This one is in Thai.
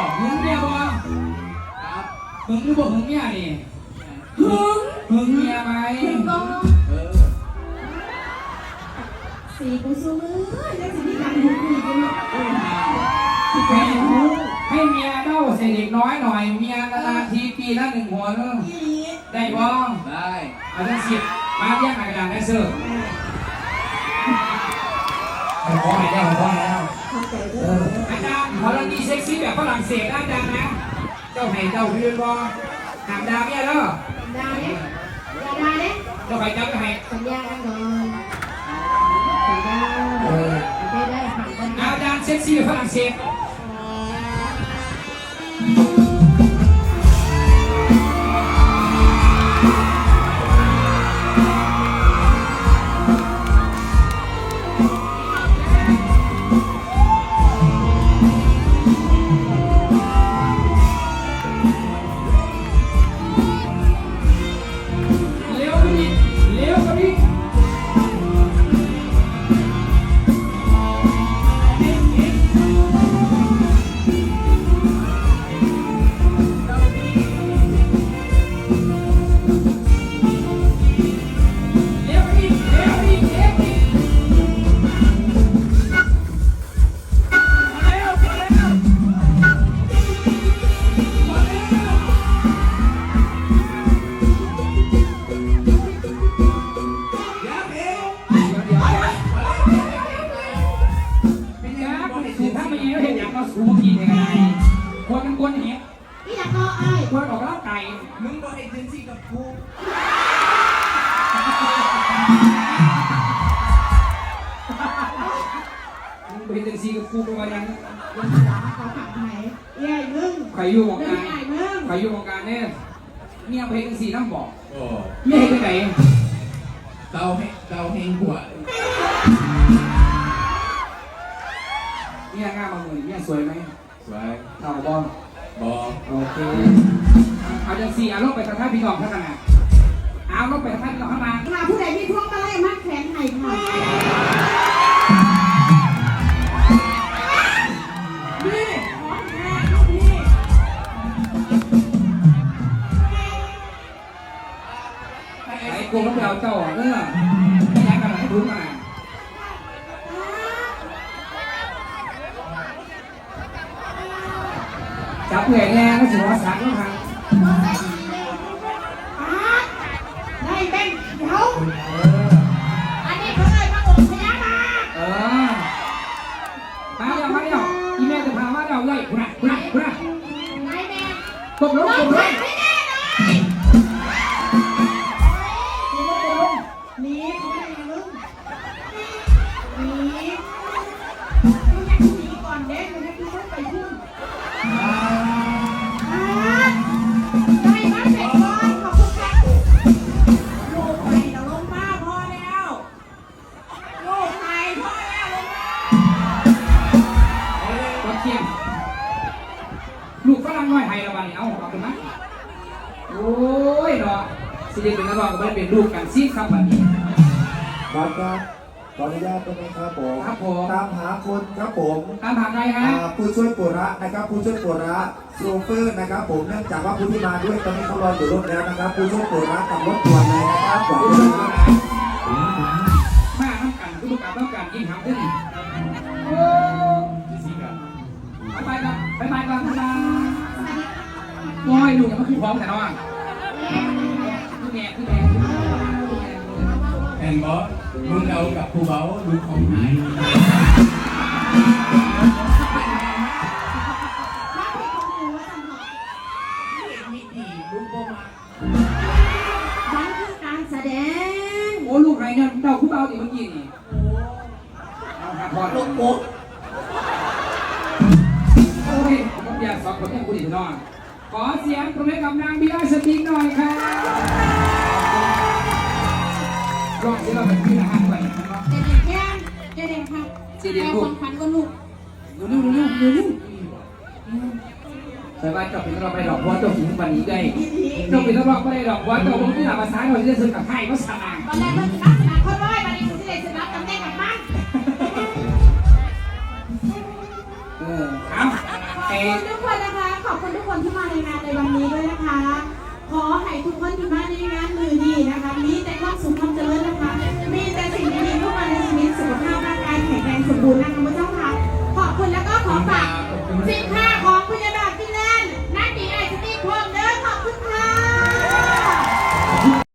บอกหึงเมียบ่ครับหึงหรือบ่หึงเมียนี่หึงหึงเมียไหมหึงก็เออสีกูซูมือแล้วสิที่การหึงอีกเนาะให้ให้เมียเด้าเสด็จน้อยหน่อยเมียนานๆทีปีละหนึ่งหัวเนอะอีหลีได้บ่ได้เอาจังสิมาเรียกหากระดาษได้เสื้อขอให้ได้ขอให้ได้ เข้าใจเด้เออออาจารย์พอเราดีเซ็กซี่แบบฝรั่งเศสนะอาจารย์นะ เจ้าให้เจ้าพี่เป็นบ่หามดาเมียเด้อดาเนี่ยดาดาเนี่ยเจ้าใครจับก็ให้สัญญากันก่อนสัญญาได้ได้ผ่านกันเอาอาจารย์เซ็กซี่แบบฝรั่งเศส ไอ้คนออกร่างกายมึงบอกเอเจนซี่กับกูมึงเป็นจังซีกับกูเป็นวันยังยังสาขอผักไหนใหญ่มึงใครอยู่วงเรื่กาองรใหญ่มึงใครอยู่วงการเนี่ยเมียเพลงจังซีน้ำบอกโอ้เมียเห็นไปไหนเตาให้เตาให้หัว เคเอาจังซีเอาลงไปทางท่าพี่น้องเท่านั้นนะเอาลงไปทางท่าพี่น้องข้างล่างค่ะผู้ใดมีพวงมาลัยมัดแขนไห้ค่ะนี่ขอแขนลูกพี่ไอ้กูต้องไปเอาเจ้าเออไม่ย้ายกันหรอกให้รู้มา เหนื่อนแน่ก็ถือว่าสักแล้วทางได้แบ่งเขียวอันนี้เขาเลยมาองค์พญานาคเออมาเดี๋ยวมาเดี๋ยวอีแม่จะพามาเดี๋ยวเลยคุณนะคุณนะคุณนะไหนแม่กบลงกบลง เทียมลูกฝรั่งน้อยไทยละวันนี้เอาเอาเป็นไหมโอ้ยเนาะสิเด็เป็นนักร้องก็ไม่ได้เป็นลูกกันซีครับวันนี้ครับครับขออนุญาตได้ไหมครับผมครับผมตามหาคนครับผมตามหาใครฮะอ่าผู้ช่วยปุระนะครับผู้ช่วยปุระโซเฟอร์นะครับผมเนื่องจากว่าผู้ที่มาด้วยตอนนี้เขารออยู่รถแล้วนะครับผู้ช่วยปุระกับรถด่วนเลยนะครับขอบคุณครับมาน้ำกันทุกการต้องการยิงหางขึ้นโอ้ โอ้ยลูกอย่ามาขึ้นพร้อมแต่น้องคือแม่คือแม่คือแม่แอนบอสมึงเอากับผู้เบาดูของหายถ้าเป็นของหนูว่าจะเหมาะมีดีลูกบ่มามันคือการแสดงโอ้ลูกไรเนี่ยเจ้าคู่เบาดิเมื่อกี้นี่เอาหาพอลูกโป๊ะโอ้ยผมอยากสอนคนที่คุณอีน้อง ขอเสียงปรบมือกับนางบีอาสติกหน่อยครับรอบที่เราเป็นพี่นะฮะไปนะครับเด็กๆแก้มเด็กๆครับเด็กๆลูกแต่คนพันก็ลูกดูนี่ดูนี่ดูนี่แต่ว่าเจ้าเป็นเราไปดอกบัวเจ้าถึงวันนี้ได้เจ้าเป็นเราไปดอกบัวเจ้าลงที่หลังภาษาเราจะซื้อกับไทยภาษาตอนแรกมัน นเออเอาไอ้คุณทุกคนนะคะ ขอบคุณทุกคนที่มาในงานในวันนี้ด้วยนะคะ ขอให้ทุกคนที่มาในงานมือดีนะคะ มีแต่ความสุขความเจริญนะคะ มีแต่สิ่งดีๆเข้ามาในชีวิตสุขภาพร่างกายแข็งแรงสมบูรณ์นะคะพระเจ้าค่ะ ขอบคุณแล้วก็ขอฝากสินค้าของ